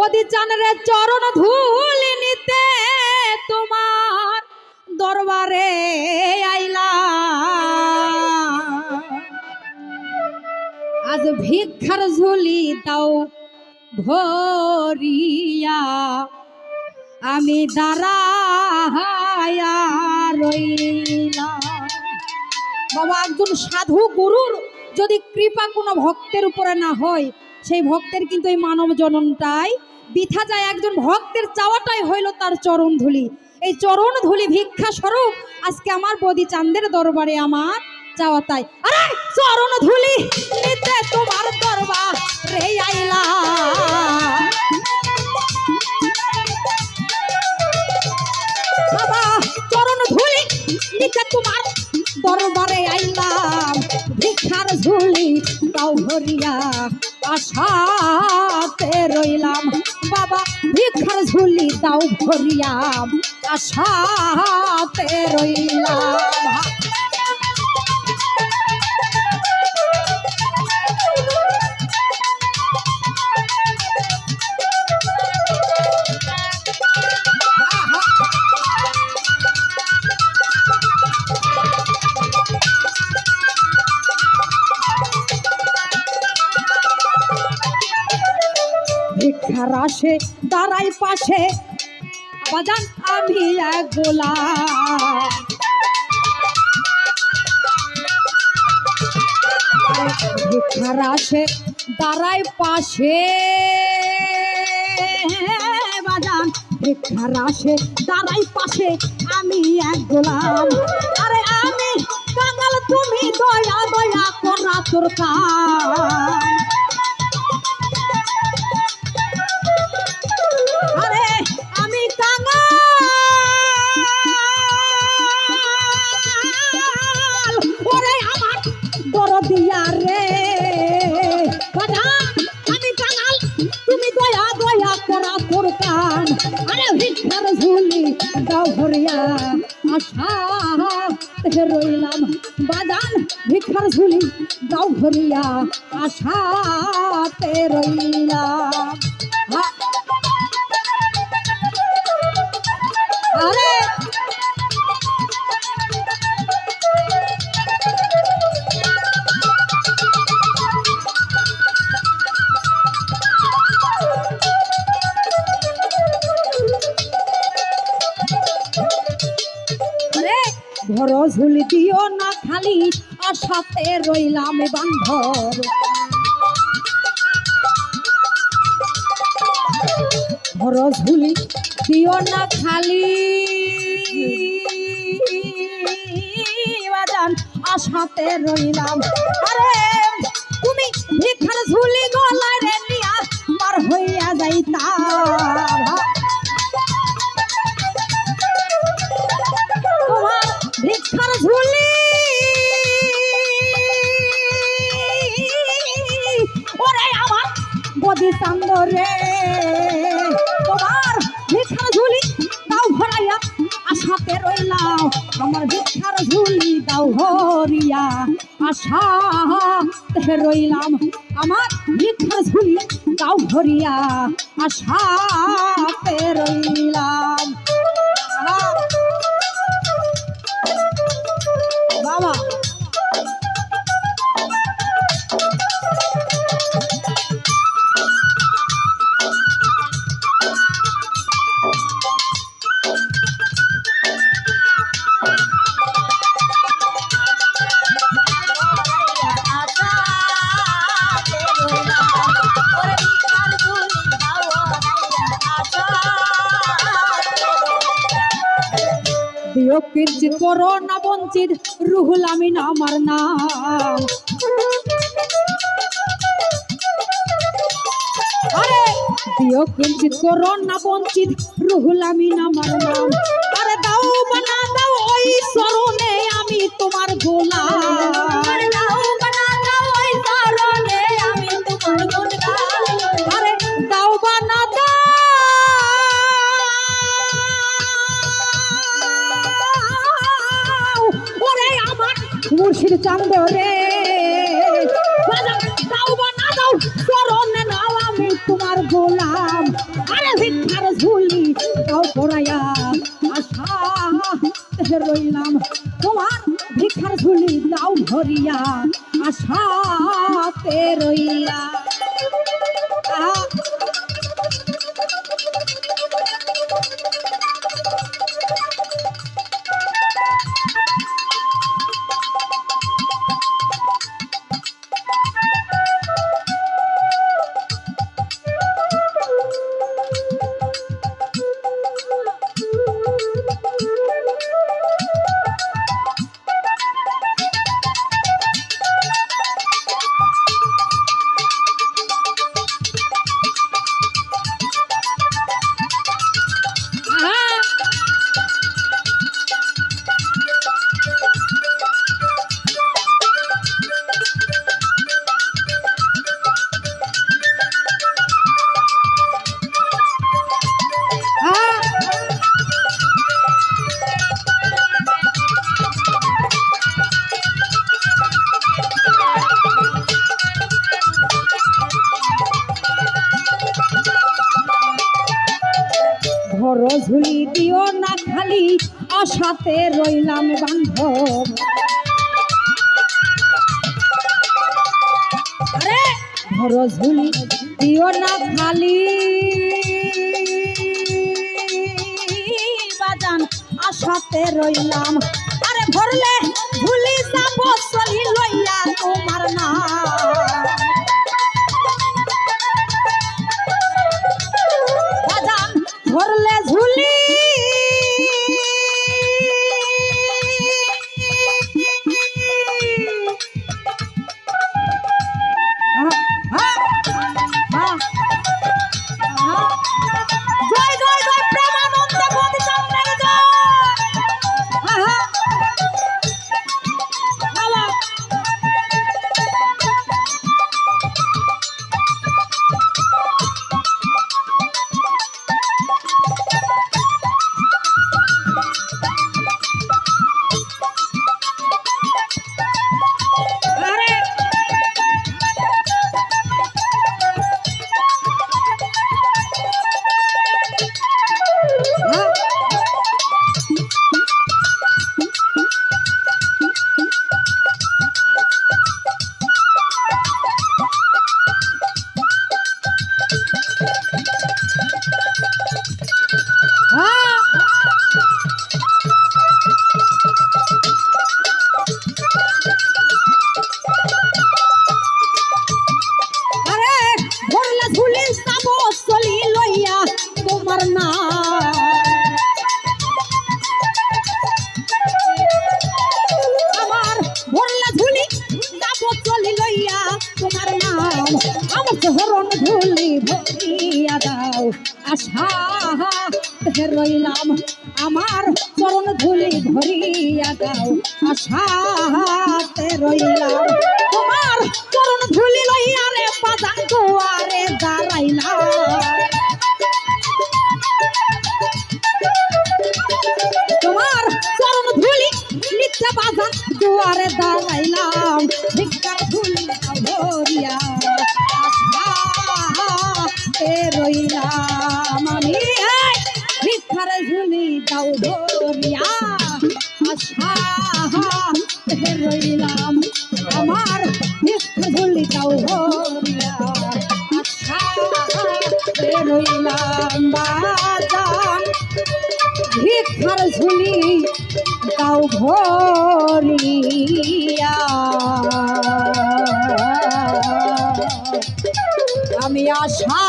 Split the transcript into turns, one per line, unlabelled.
বদি চানরে চরণ ধুলি নিতে তোমার দরবারে আইলা আজ ভিক্ষার ঝুলি দাও ভরিয়া। আমি রইলাম। বাবা, একজন সাধু গুরুর যদি কৃপা কোনো ভক্তের উপরে না হয়, সেই ভক্তের কিন্তু এই মানব জননটাই বিথা যায় একজন ভক্তের চাওয়াটাই হইল তার চরণ ধুলি। এই চরণ ধুলি ভিক্ষা স্বরূপ আজকে আমার বদি চান্দের দরবারে আমার চাওয়া তাই। আরে, চরণ ধুলি নিতে তোমার দরবার রে আইলা বাবা, চরণ ধুলি নিতে তোমার দরবারে আইলাম, ভিক্ষার ঝুলি তাও ভরিয়া আশাতে রইলাম। বাবা, ভিক্ষার ঝুলি তাও ভরিয়া আশাতে রইলাম। ভিক্ষার আসে দাঁড়াই পাশে। বাজান, আমি এক গোলাম। ভিক্ষার আসে দাঁড়াই পাশে। বাজান ভিক্ষার আসে দাঁড়াই পাশে, আমি এক গোলাম। আরে আমি কাঙাল, তুমি দয়া দয়া করা তোর কাম। ঝুলি দাও ভরিয়া আশা রইলাম বাদান ভিক্ষার ঝুলি। দাও ভরিয়া আশাতে রইলাম। ঝুলি দিও না খালি আশাতে রইলাম বান্ধব। ঝুলি দিও না খালি, বাজান আশাতে রইলাম। আরে, তুমি ঝুলি গলায় রইলাম আমার ভিক্ষার ঝুলি দাও ভরিয়া আশাতে রইলাম, আমার ভিক্ষার ঝুলি দাও ভরিয়া আশাতে রইলাম। কিঞ্চিত করো না বঞ্চিত, রুহুল আমিন আমার নাম। কিঞ্চিত করো না বঞ্চিত, রুহুল আমার আরে দাও দাও ওই আমি তোমার মুর্শিদ চান্দ রে দাও বা দাও নাও আমি তোমার ভিক্ষার ঝুলি তাও পড়াইয়া আশা রইলাম। তোমার ঝুলি দাও আশাতে রইলা আশাতে রইলাম বান্ধব। আরে! ঝুলি দিও না খালি। বাজান আশাতে রইলাম। আরে ভরলে রইলাম আমার চরণ ধুলি ধরিয়া দাও, আশাতে রইলাম। তোমার চরণ ধুলি লইয়া রে বাজান দুয়ারে দাঁড়াইলাম। তোমার চরণ ধুলি নিত্য বাজান দুয়ারে দাঁড়াইলাম। ভিক্ষার ধুলি ভরিয়া রইলাম। আমি ভিক্ষার ঝুলি দাও ধরিয়া। আশাতে রইলাম, আমার ভিক্ষার ঝুলি দাও ধরিয়া। আশাতে রইলাম, বাজান ঝুলি আমি আশা